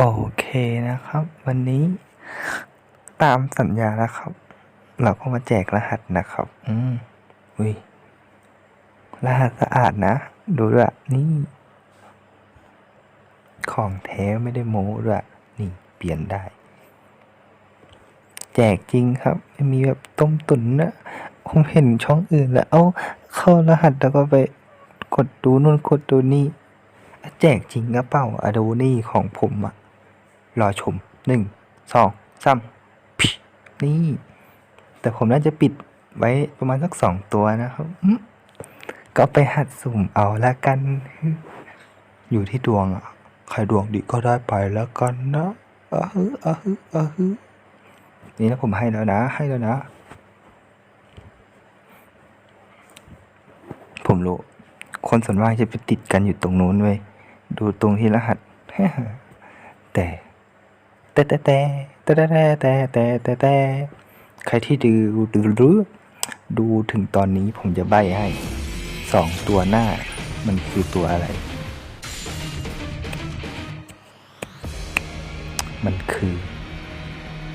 โอเคนะครับ วันนี้ตามสัญญาแล้วครับ เราก็มาแจกรหัสนะครับ อืมอุ้ยรหัสสะอาดนะ ดูด้วยนี่ ของแท้ไม่ได้โม้ด้วยนี่เปลี่ยนได้ แจกจริงครับ ไม่มีแบบต้มตุ๋นนะผมเห็นช่องอื่นแล้ว เอาเข้ารหัสแล้วก็ไปกดดูนู่นกดดูนี่แจกจริงกระเป๋าอะดูนี่ของผมอะ รอชมหนึ่งสองสามนี่ แต่ผมน่าจะปิดไว้ประมาณสักสองตัวนะครับก็ไปหัดสุ่มเอาละกัน อยู่ที่ดวงอะใครดวงดีก็ได้ไปแล้วกันนะอะฮึอะฮึอะฮึนี่นะผมให้แล้วนะ ให้แล้วนะ ผมรู้ คนส่วนมากจะไปติดกันอยู่ตรงนู้นเว้ย ดูตรงที่รหัส แต่ แต่แต่แต่แต่แต่แต่แต่แต่แต่ใครที่ดูดูดูดูถึงตอนนี้ผมจะใบให้สองตัวหน้ามันคือตัวอะไร มันคือ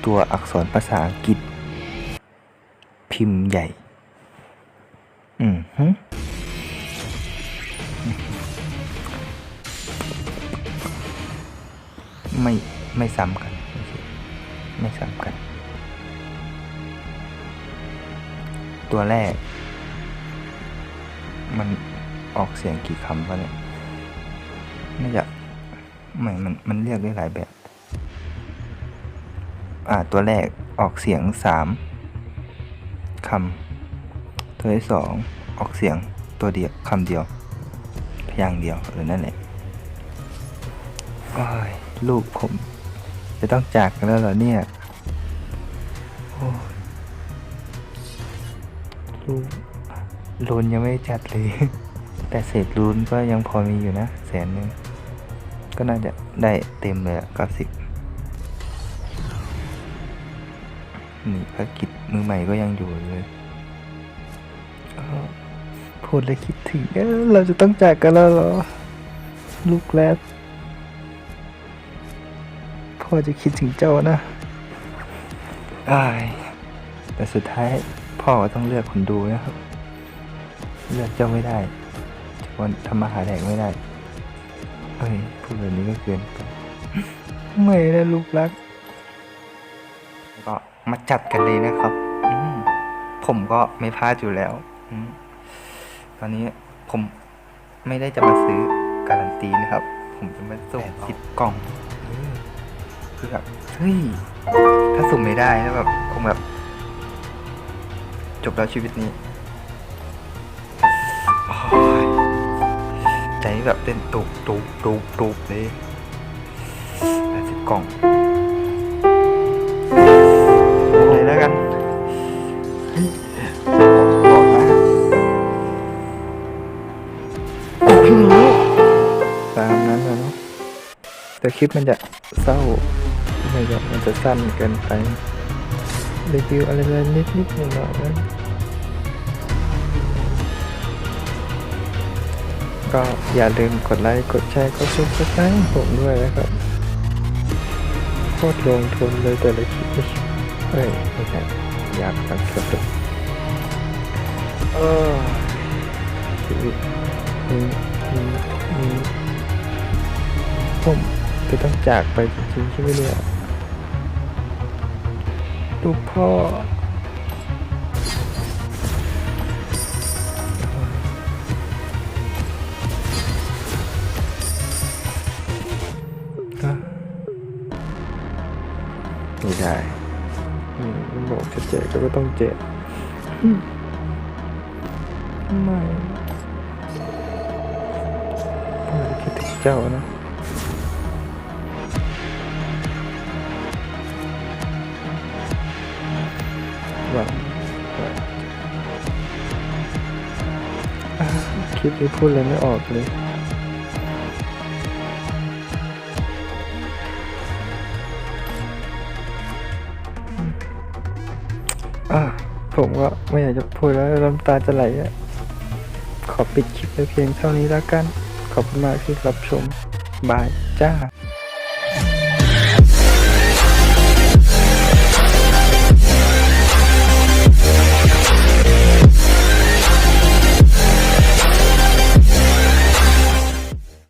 ตัวอักษรภาษาอังกฤษ พิมพ์ใหญ่ อืมฮึไม่ ไม่ซ้ำกัน ไม่ซ้ำกัน ตัวแรก มันออกเสียงกี่คำวะเนี่ยน่าจะไม่มันมันเรียกได้หลายแบบ อ่า ตัวแรกออกเสียงสามคำตัวที่สองออกเสียงตัวเดียวคำเดียว พยางเดียวเออนั่นแหละโอ้ยลูกผม จะต้องจากกันแล้วเหรอเนี่ยโอ้ยลูกลูนยังไม่จัดเลย แต่เศษลูนก็ยังพอมีอยู่นะแสนนึง ก็น่าจะได้เต็มเลยก้าสิบนี่ภารกิจมือใหม่ก็ยังอยู่เลยพูดเลยคิดถึงเอ้อเราจะต้องจากกันแล้วเหรอ ลูกแรก พ่อจะคิดถึงเจ้านะอายแต่สุดท้ายพ่อก็ต้องเลือกคนดูนะครับ เลือกเจ้าไม่ได้จะวันทำมาหาแดกไม่ได้เอ้ยพูดแบบนี้ก็เกินไปไม่นะลูกรัก ก็มาจัดกันเลยนะครับอืมผมก็ไม่พลาดอยู่แล้วอืมตอนนี้ผมไม่ได้จะมาซื้อการันตีนะครับ ผมจะมาส่งสิบกล่อง คือแบบเฮ้ยถ้าสุ่มไม่ได้แล้วแบบคงแบบ จบแล้วชีวิตนี้ใจแบบเต้นตุบตุบตุบตุบเลยแปดสิบกล่องเลยแล้วกันบอกนะตามนั้นนะเนาะแต่คลิปมันจะเศร้า ไม่อยากมันจะสั้นเกินไปรีวิวอะไรนิดนิดหน่อยหน่อยๆนะก็อย่าลืมกดไลค์ กดแชร์ กดซับสไครต์ผมด้วยนะครับโคตรลงทุนเลยแต่ละคลิปเอ้ยไม่ใช่อยากฟังสดเออชีวิตนี้นี้นี้ผมจะต้องจากไปจริงๆใช่ไหมเนี่ย ลูกพ่ออะไม่ได้อืมบอกจะเจ็บก็ต้องเจ็บอืมไม่พ่อจะคิดถึงเจ้านะ ว่าคลิปนี้พูดอะไรไม่ออกเลยอะผมก็ไม่อยากจะพูดแล้วน้ำตาจะไหลอะ ขอปิดคลิปไว้เพียงเท่านี้แล้วกัน ขอบคุณมากที่รับชม บายจ้า